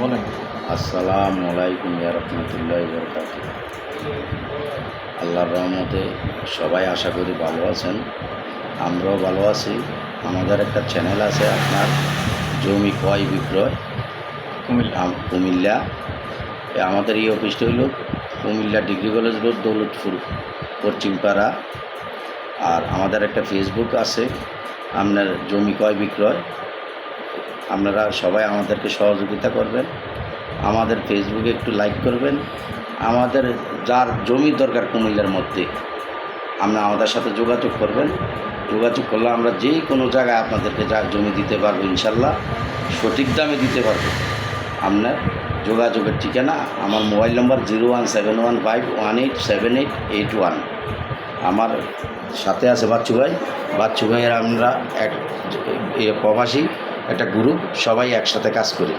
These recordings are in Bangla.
বলেন। আসসালামু আলাইকুম রহমতুল্লাহ বরকাত আল্লাহর রহমতে সবাই আশা করি ভালো আছেন। আমরাও ভালো আছি। আমাদের একটা চ্যানেল আছে আপনার জমি ক্রয় বিক্রয়। কুমিল্লা। কুমিল্লা। আমাদের এই অফিসটা হইল Comilla degree college road Daulatpur Paschimpara. আর আমাদের একটা ফেসবুক আছে আপনার জমি ক্রয় বিক্রয়। আপনারা সবাই আমাদেরকে সহযোগিতা করবেন। আমাদের ফেসবুকে একটু লাইক করবেন। আমাদের যার জমি দরকার কুমিল্লার মধ্যে আপনারা আমাদের সাথে যোগাযোগ করবেন। যোগাযোগ করলে আমরা যে কোনো জায়গায় আপনাদেরকে যা জমি দিতে পারব ইনশাল্লাহ, সঠিক দামে দিতে পারব। আপনার যোগাযোগের ঠিকানা আমার mobile number zero one seven one five one eight seven eight eight one. আমার সাথে আছে বাচ্চু ভাই। বাচ্চু ভাইয়ের আমরা এক প্রবাসী। একটা গ্রুপ সবাই একসাথে কাজ করি।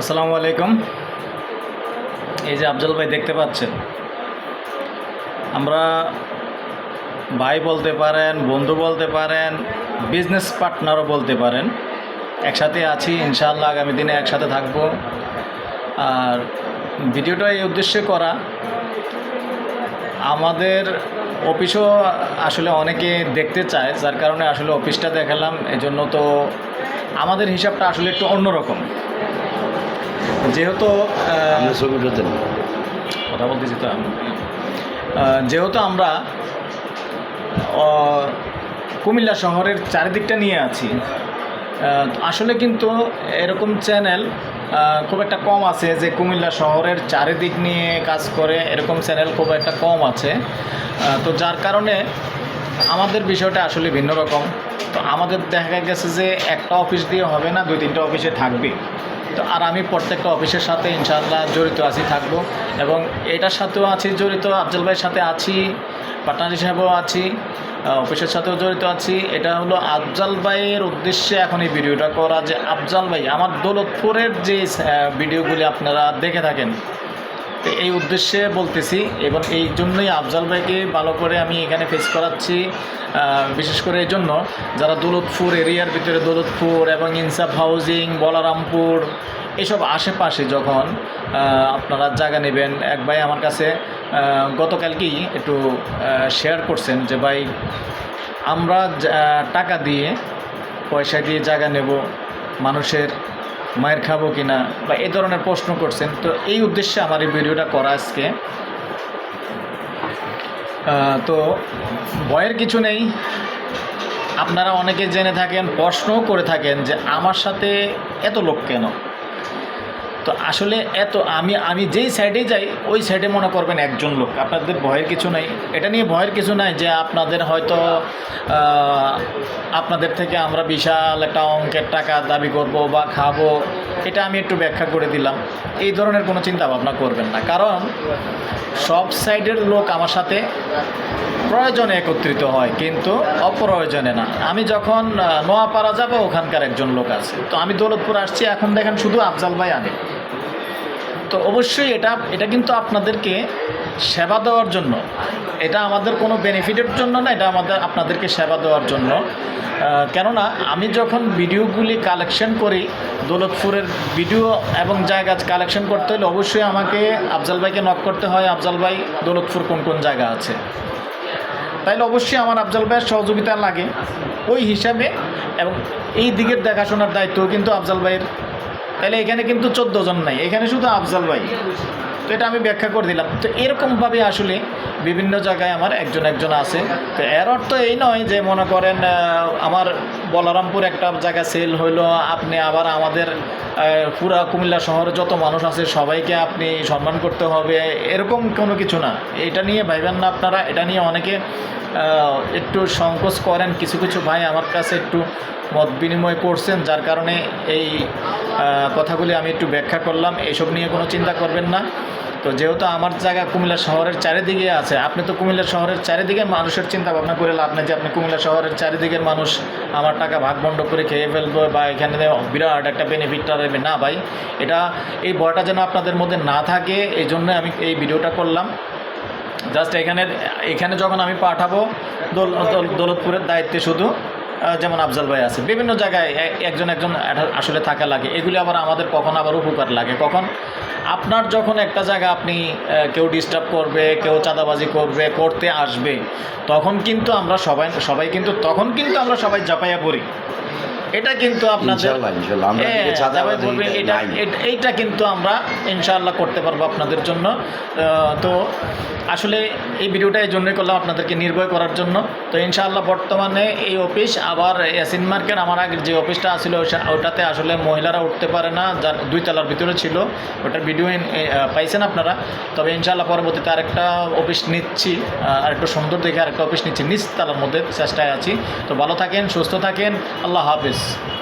আসসালামু আলাইকুম। এই যে আফজল ভাই দেখতে পাচ্ছেন, আমরা ভাই বলতে পারেন, বন্ধু বলতে পারেন বিজনেস পার্টনারও বলতে পারেন, একসাথে আছি, ইনশাআল্লাহ আগামী দিনে একসাথে থাকব। আর ভিডিওটা এই উদ্দেশ্যে করা, আমাদের অফিসও আসলে অনেকে দেখতে চায় যার কারণে আসলে অফিসটা দেখালাম এজন্য তো আমাদের হিসাবটা আসলে একটু অন্যরকম। যেহেতু কথা বলতেছি তো যেহেতু আমরা কুমিল্লা শহরের চারিদিকটা নিয়ে আছি আসলে কিন্তু এরকম চ্যানেল খুব একটা কম আছে যে কুমিল্লা শহরের চারিদিক নিয়ে কাজ করে এরকম চ্যানেল খুব একটা কম আছে। তো যার কারণে আমাদের বিষয়টা আসলে ভিন্ন রকম। তো আমাদের দেখা গেছে যে একটা অফিস দিয়ে হবে না, দুই তিনটা অফিসে থাকবে। তো আর আমি প্রত্যেকটা অফিসের সাথে ইনশাআল্লাহ জড়িত আছি, থাকব। এবং এটার সাথেও আছি, জড়িত আফজল ভাইয়ের সাথে আছি পার্টনার হিসাবেও আছি অফিসের সাথেও জড়িত আছি। এটা হলো আফজাল ভাইয়ের উদ্দেশ্যে এখন এই ভিডিওটা করা যে, আফজাল ভাই, আমার দৌলতপুরের যে ভিডিওগুলি আপনারা দেখে থাকেন তো এই উদ্দেশ্যে বলতেছি এবং এই জন্যই আফজাল ভাইকে ভালো করে আমি এখানে ফেস করাচ্ছি বিশেষ করে এই জন্য যারা দৌলতপুর এরিয়ার ভিতরে, দৌলতপুর এবং ইনসাফ হাউজিং, বলারামপুর, এসব আশেপাশে যখন আপনারা জায়গা নেবেন, এক ভাই আমার কাছে গতকালকেই একটু শেয়ার করছেন যে, ভাই, আমরা টাকা দিয়ে, পয়সা দিয়ে জায়গা নেব, মানুষের মায়ের খাব কি না বা এ ধরনের প্রশ্ন করছেন। তো এই উদ্দেশ্যে আমার এই ভিডিওটা করা আজকে। তো ভয়ের কিছু নেই। আপনারা অনেকে জেনে থাকেন, প্রশ্নও করে থাকেন যে আমার সাথে এত লোক কেন? তো আসলে এত আমি আমি যেই সাইডে যাই, ওই সাইডে মনে করবেন একজন লোক। আপনাদের ভয়ের কিছু নাই। এটা নিয়ে ভয়ের কিছু নাই যে আপনাদের হয়তো আপনাদের থেকে আমরা বিশাল একটা অঙ্কের টাকা দাবি করব বা খাব। এটা আমি একটু ব্যাখ্যা করে দিলাম। এই ধরনের কোনো চিন্তা ভাবনা করবেন না। কারণ সব সাইডের লোক আমার সাথে প্রয়োজনে একত্রিত হয়, কিন্তু অপ্রয়োজনে না। আমি যখন নোয়াপাড়া যাব, ওখানকার একজন লোক আছে। তো আমি দৌলতপুর আসছি। এখন দেখেন শুধু আফজাল ভাই আনে তো অবশ্যই এটা এটা কিন্তু আপনাদেরকে সেবা দেওয়ার জন্য। এটা আমাদের কোনো বেনিফিটের জন্য না, এটা আমাদের, আপনাদেরকে সেবা দেওয়ার জন্য। কেননা, আমি যখন ভিডিওগুলি কালেকশন করি, দৌলতপুরের ভিডিও এবং জায়গা কালেকশন করতে হলে অবশ্যই আমাকে আফজাল ভাইকে নক করতে হয়, আফজাল ভাই, দৌলতপুর কোন কোন জায়গা আছে? তাইলে অবশ্যই আমার আফজাল ভাইয়ের সহযোগিতা লাগে। ওই হিসাবে এবং এই দিকের দেখাশোনার দায়িত্ব কিন্তু আফজাল ভাইয়ের তাহলে এখানে কিন্তু চোদ্দ জন নাই। এখানে শুধু আফজাল ভাই। তো এটা আমি ব্যাখ্যা করে দিলাম। তো এরকমভাবে আসলে বিভিন্ন জায়গায় আমার একজন একজন আছে। তো এর অর্থ এই নয় যে মনে করেন আমার বলরামপুর একটা জায়গা সেল হইল, আপনি আবার আমাদের পুরা কুমিল্লা শহরে যত মানুষ আছে, সবাইকে আপনি সম্মান করতে হবে, এরকম কোনো কিছু না। এটা নিয়ে ভাইবেন না আপনারা, এটা নিয়ে অনেকে একটু সংকোচ করেন। কিছু কিছু ভাই আমার কাছে একটু মত বিনিময় করছেন, যার কারণে এই কথাগুলি আমি একটু ব্যাখ্যা করলাম। এসব নিয়ে কোনো চিন্তা করবেন না। তো যেহেতু আমার জায়গা কুমিল্লা শহরের চারিদিকে আছে, আপনি তো কুমিল্লা শহরের চারিদিকে মানুষের চিন্তা ভাবনা করে লাভ নেই যে আপনি কুমিল্লা শহরের চারিদিকের মানুষ আমার টাকা ভাগবণ্ড করে খেয়ে ফেলব বা এখানে বিরাট একটা বেনিফিটটা দেবে। না ভাই, এটা এই ভয়টা যেন আপনাদের মধ্যে না থাকে, এই জন্য আমি এই ভিডিওটা করলাম। জাস্ট এখানে এখানে যখন আমি পাঠাবো, দৌল- দৌল- দৌলতপুরের দায়িত্বে শুধু যেমন আফজাল ভাই আছে, বিভিন্ন জায়গায় একজন একজন আসলে থাকা লাগে। এগুলি আবার আমাদের কখন আবার উপকার লাগে? কখন? আপনার যখন একটা জায়গা আপনি কেউ ডিস্টার্ব করবে, কেউ চাঁদাবাজি করবে, করতে আসবে, তখন কিন্তু আমরা সবাই সবাই কিন্তু, তখন কিন্তু আমরা সবাই জাপাইয়া পড়ি। এটা কিন্তু আপনাদের হ্যাঁ, এইটা কিন্তু আমরা ইনশাআল্লাহ করতে পারব আপনাদের জন্য। তো আসলে এই ভিডিওটা এই জন্যই করলাম আপনাদেরকে নির্ভয় করার জন্য। তো ইনশাআল্লাহ বর্তমানে এই অফিস আবার ইয়াসিন মার্কেট আমার আগের যে অফিসটা ছিল ওটাতে আসলে মহিলারা উঠতে পারে না যার দুই তলার ভিতরে ছিল। ওটার ভিডিও পাইছেন আপনারা। তবে ইনশাআল্লাহ পরবর্তীতে আরেকটা অফিস নিচ্ছি আর একটু সুন্দর দেখে আরেকটা অফিস নিচ্ছি নিচ তালার মধ্যে চেষ্টায় আছি। তো ভালো থাকেন সুস্থ থাকেন আল্লাহ হাফিজ। Peace.